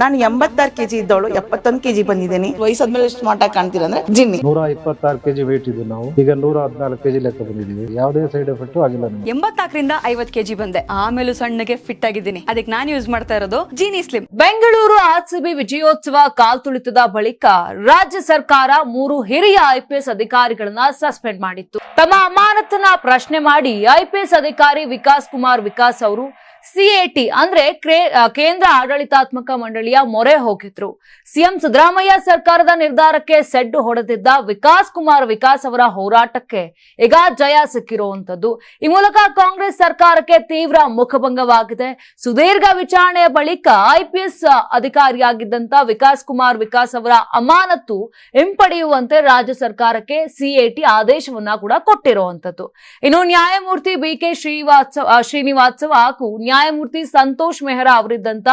ನಾನು ಎಂಬತ್ತಾರು ಕೆಜಿ ಇದ್ದವಳು ಎಪ್ಪತ್ತೊಂದು ಕೆಜಿ ಬಂದಿದ್ದೀನಿ. ವಯಸ್ಸಾದ್ಮೇಲೆ ಸ್ಮಾರ್ಟ್ ಆಗಿ ಕಾಣ್ತೀರ ಅಂದ್ರೆ ಜಿನ್ನಿ ನೂರ ಇಪ್ಪತ್ತಾರು ಕೆಜಿ ವೇಟ್ ಇದ್ದು ನಾವು. ಈಗ ನೂರ ಹದಿನಾಲ್ಕು ಕೆಜಿ ಲೆಕ್ಕ ಬಂದಿದ್ದೀವಿ. ಯಾವುದೇ ಸೈಡ್ ಎಫೆಕ್ಟ್ ಆಗಿಲ್ಲ ನಮಗೆ. ಎಂಬತ್ನಾಲ್ಕರಿಂದ ಐವತ್ ಕೆಜಿ ಬಂದೆ. ಆಮೇಲೂ ಸಣ್ಣಗೆ ಫಿಟ್ ಆಗಿದ್ದೀನಿ. ಅದಕ್ಕೆ ನಾನು ಯೂಸ್ ಮಾಡ್ತಾ ಇರೋದು ಜೀನಿ ಸ್ಲಿಮ್ ಬೆಂಗಳೂರು ಆರ್ಸಿಬಿ ವಿಜಯೋತ್ಸವ ಕಾಲ್ತುಳಿತದ ಬಳಿಕ ರಾಜ್ಯ ಸರ್ಕಾರ ಮೂರು ಹಿರಿಯ ಐಪಿಎಸ್ ಅಧಿಕಾರಿಗಳನ್ನ ಸಸ್ಪೆಂಡ್ ಮಾಡಿತ್ತು. ತಮ್ಮ ಅಮಾನತನ ಪ್ರಶ್ನೆ ಮಾಡಿ ಐಪಿಎಸ್ ಅಧಿಕಾರಿ ವಿಕಾಸ್ ಕುಮಾರ್ ವಿಕಾಸ್ ಅವರು ಸಿಎಟಿ ಅಂದ್ರೆ ಕೇಂದ್ರ ಆಡಳಿತಾತ್ಮಕ ಮಂಡಳಿಯ ಮೊರೆ ಹೋಗಿದ್ರು. ಸಿಎಂ ಸಿದ್ದರಾಮಯ್ಯ ಸರ್ಕಾರದ ನಿರ್ಧಾರಕ್ಕೆ ಸೆಡ್ಡು ಹೊಡೆದಿದ್ದ ವಿಕಾಸ್ ಕುಮಾರ್ ವಿಕಾಸ್ ಅವರ ಹೋರಾಟಕ್ಕೆ ಈಗ ಜಯ ಸಿಕ್ಕಿರುವಂತದ್ದು ಈ ಮೂಲಕ ಕಾಂಗ್ರೆಸ್ ಸರ್ಕಾರಕ್ಕೆ ತೀವ್ರ ಮುಖಭಂಗವಾಗಿದೆ. ಸುದೀರ್ಘ ವಿಚಾರಣೆಯ ಬಳಿಕ ಐಪಿಎಸ್ ಅಧಿಕಾರಿಯಾಗಿದ್ದಂತ ವಿಕಾಸ್ ಕುಮಾರ್ ವಿಕಾಸ್ ಅವರ ಅಮಾನತು ಹಿಂಪಡೆಯುವಂತೆ ರಾಜ್ಯ ಸರ್ಕಾರಕ್ಕೆ ಸಿಎಟಿ ಆದೇಶವನ್ನ ಕೂಡ ಕೊಟ್ಟಿರುವಂತದ್ದು ಇನ್ನು ನ್ಯಾಯಮೂರ್ತಿ ಬಿ ಕೆ ಶ್ರೀವಾತ್ಸವ ಹಾಗೂ ನ್ಯಾಯಮೂರ್ತಿ ಸಂತೋಷ್ ಮೆಹ್ರಾ ಅವರಿದ್ದಂತ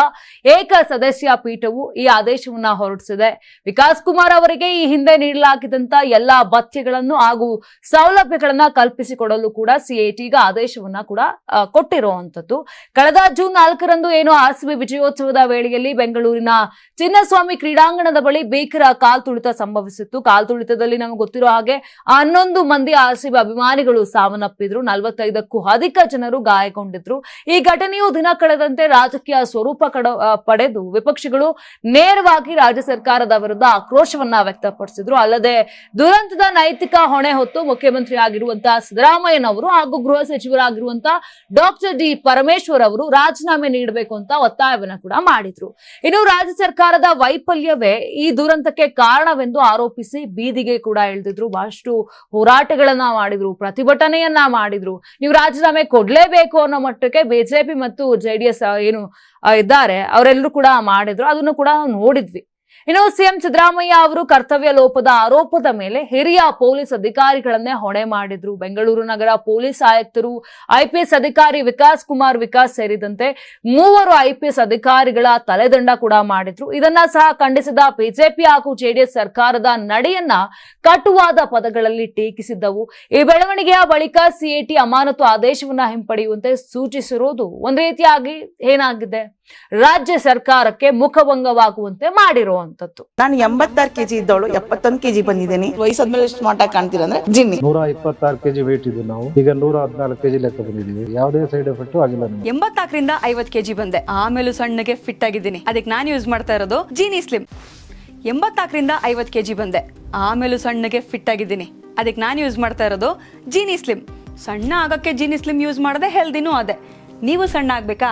ಏಕ ಸದಸ್ಯ ಪೀಠವು ಈ ಆದೇಶವನ್ನ ಹೊರಡಿಸಿದೆ. ವಿಕಾಸ್ ಕುಮಾರ್ ಅವರಿಗೆ ಈ ಹಿಂದೆ ನೀಡಲಾಗಿದ್ದಂತ ಎಲ್ಲಾ ಭತ್ಯೆಗಳನ್ನು ಹಾಗೂ ಸೌಲಭ್ಯಗಳನ್ನ ಕಲ್ಪಿಸಿಕೊಡಲು ಕೂಡ ಸಿಎಟಿ ಆದೇಶವನ್ನ ಕೂಡ ಕೊಟ್ಟಿರುವಂತದ್ದು. ಕಳೆದ ಜೂನ್ ನಾಲ್ಕರಂದು ಏನು ಆರ್ಸಿಬಿ ವಿಜಯೋತ್ಸವದ ವೇಳೆಯಲ್ಲಿ ಬೆಂಗಳೂರಿನ ಚಿನ್ನಸ್ವಾಮಿ ಕ್ರೀಡಾಂಗಣದ ಬಳಿ ಭೀಕರ ಕಾಲ್ತುಳಿತ ಸಂಭವಿಸಿತ್ತು. ಕಾಲ್ತುಳಿತದಲ್ಲಿ ನಮಗೆ ಗೊತ್ತಿರೋ ಹಾಗೆ ಹನ್ನೊಂದು ಮಂದಿ ಆರ್ಸಿಬಿ ಅಭಿಮಾನಿಗಳು ಸಾವನ್ನಪ್ಪಿದ್ರು. ನಲವತ್ತೈದಕ್ಕೂ ಅಧಿಕ ಜನರು ಗಾಯಗೊಂಡಿದ್ರು. ಈ ಘಟನೆಯು ದಿನ ಕಳೆದಂತೆ ರಾಜಕೀಯ ಸ್ವರೂಪ ಪಡೆದು ವಿಪಕ್ಷಗಳು ನೇರವಾಗಿ ರಾಜ್ಯ ಸರ್ಕಾರದ ವಿರುದ್ಧ ಆಕ್ರೋಶವನ್ನ ವ್ಯಕ್ತಪಡಿಸಿದ್ರು. ಅಲ್ಲದೆ ದುರಂತದ ನೈತಿಕ ಹೊಣೆ ಹೊತ್ತು ಮುಖ್ಯಮಂತ್ರಿ ಆಗಿರುವಂತಹ ಸಿದ್ದರಾಮಯ್ಯನವರು ಹಾಗೂ ಗೃಹ ಸಚಿವರಾಗಿರುವಂತಹ ಡಾಕ್ಟರ್ ಡಿ ಪರಮೇಶ್ವರ್ ಅವರು ರಾಜೀನಾಮೆ ನೀಡಬೇಕು ಅಂತ ಒತ್ತಾಯವನ್ನ ಕೂಡ ಮಾಡಿದ್ರು. ಇನ್ನು ರಾಜ್ಯ ಸರ್ಕಾರದ ವೈಫಲ್ಯವೇ ಈ ದುರಂತಕ್ಕೆ ಕಾರಣವೆಂದು ಆರೋಪಿಸಿ ಬೀದಿಗೆ ಕೂಡ ಇಳಿದಿದ್ರು. ಬಹಳಷ್ಟು ಹೋರಾಟಗಳನ್ನ ಮಾಡಿದ್ರು, ಪ್ರತಿಭಟನೆಯನ್ನ ಮಾಡಿದ್ರು. ನೀವು ರಾಜೀನಾಮೆ ಕೊಡ್ಲೇಬೇಕು ಅನ್ನೋ ಮಟ್ಟಕ್ಕೆ ಬಿಜೆಪಿ ಮತ್ತು ಜೆಡಿಎಸ್ ಏನು ಇದ್ದಾರೆ ಅವರೆಲ್ಲರೂ ಕೂಡ ಮಾಡಿದ್ರು. ಅದನ್ನು ಕೂಡ ನೋಡಿದ್ವಿ. ಇನ್ನು ಸಿಎಂ ಸಿದ್ದರಾಮಯ್ಯ ಅವರು ಕರ್ತವ್ಯ ಲೋಪದ ಆರೋಪದ ಮೇಲೆ ಹಿರಿಯ ಪೊಲೀಸ್ ಅಧಿಕಾರಿಗಳನ್ನೇ ಹೊಣೆ ಮಾಡಿದ್ರು. ಬೆಂಗಳೂರು ನಗರ ಪೊಲೀಸ್ ಆಯುಕ್ತರು ಐಪಿಎಸ್ ಅಧಿಕಾರಿ ವಿಕಾಸ್ ಕುಮಾರ್ ವಿಕಾಸ್ ಸೇರಿದಂತೆ ಮೂವರು ಐಪಿಎಸ್ ಅಧಿಕಾರಿಗಳ ತಲೆದಂಡ ಕೂಡ ಮಾಡಿದ್ರು. ಇದನ್ನ ಸಹ ಖಂಡಿಸಿದ ಬಿಜೆಪಿ ಹಾಗೂ ಜೆಡಿಎಸ್ ಸರ್ಕಾರದ ನಡೆಯನ್ನ ಕಟುವಾದ ಪದಗಳಲ್ಲಿ ಟೀಕಿಸಿದ್ದವು. ಈ ಬೆಳವಣಿಗೆಯ ಬಳಿಕ ಸಿಎಟಿ ಅಮಾನತು ಆದೇಶವನ್ನ ಹಿಂಪಡೆಯುವಂತೆ ಸೂಚಿಸಿರುವುದು ಒಂದ್ ರೀತಿಯಾಗಿ ಏನಾಗಿದೆ? ರಾಜ್ಯ ಸರ್ಕಾರಕ್ಕೆ ಮುಖಭಂಗವಾಗುವಂತೆ ಮಾಡಿರುವಂತದ್ದು ನಾನು ಎಂಬತ್ತಾರು ಕೆಜಿ ಇದ್ದವಳು ಎಪ್ಪತ್ತೊಂದು ಕೆಜಿ ಬಂದಿದ್ದೀನಿ. ವಯಸ್ಸಾದ್ಮೇಲೆ ಸ್ಮಾರ್ಟ್ ಮಾಟ ಕಾಣ್ತೀರ ಅಂದ್ರೆ ಜಿನ್ನಿ. ನೂರ ಇಪ್ಪತ್ತಾರು ಕೆಜಿ ವೇಟ್ ಇದ್ದು ನಾವು. ಈಗ ನೂರ ಹದಿನಾಲ್ಕು ಕೆಜಿ ಲೆಕ್ಕ ಬಂದಿದ್ದೀವಿ. ಯಾವುದೇ ಸೈಡ್ ಎಫೆಕ್ಟ್ ಆಗಿಲ್ಲ ಎಂಬತ್ತಾಕರಿಂದ ಎಂಬತ್ನಾಲ್ಕರಿಂದ ಐವತ್ ಕೆಜಿ ಬಂದೆ. ಆಮೇಲೂ ಸಣ್ಣಗೆ ಫಿಟ್ ಆಗಿದ್ದೀನಿ. ಅದಕ್ಕೆ ನಾನು ಯೂಸ್ ಮಾಡ್ತಾ ಇರೋದು ಜೀನಿ ಸ್ಲಿಮ್ ಎಂಬತ್ನಾಲ್ಕರಿಂದ ಐವತ್ ಕೆಜಿ ಬಂದೆ. ಆಮೇಲೂ ಸಣ್ಣಗೆ ಫಿಟ್ ಆಗಿದ್ದೀನಿ. ಅದಕ್ಕೆ ನಾನು ಯೂಸ್ ಮಾಡ್ತಾ ಇರೋದು ಜೀನಿ ಸ್ಲಿಮ್ ಸಣ್ಣ ಆಗಕ್ಕೆ ಜೀನಿ ಸ್ಲಿಮ್ ಯೂಸ್ ಮಾಡದೆ ಹೆಲ್ದಿನೂ ಅದೇ. ನೀವು ಸಣ್ಣ ಆಗ್ಬೇಕಾ?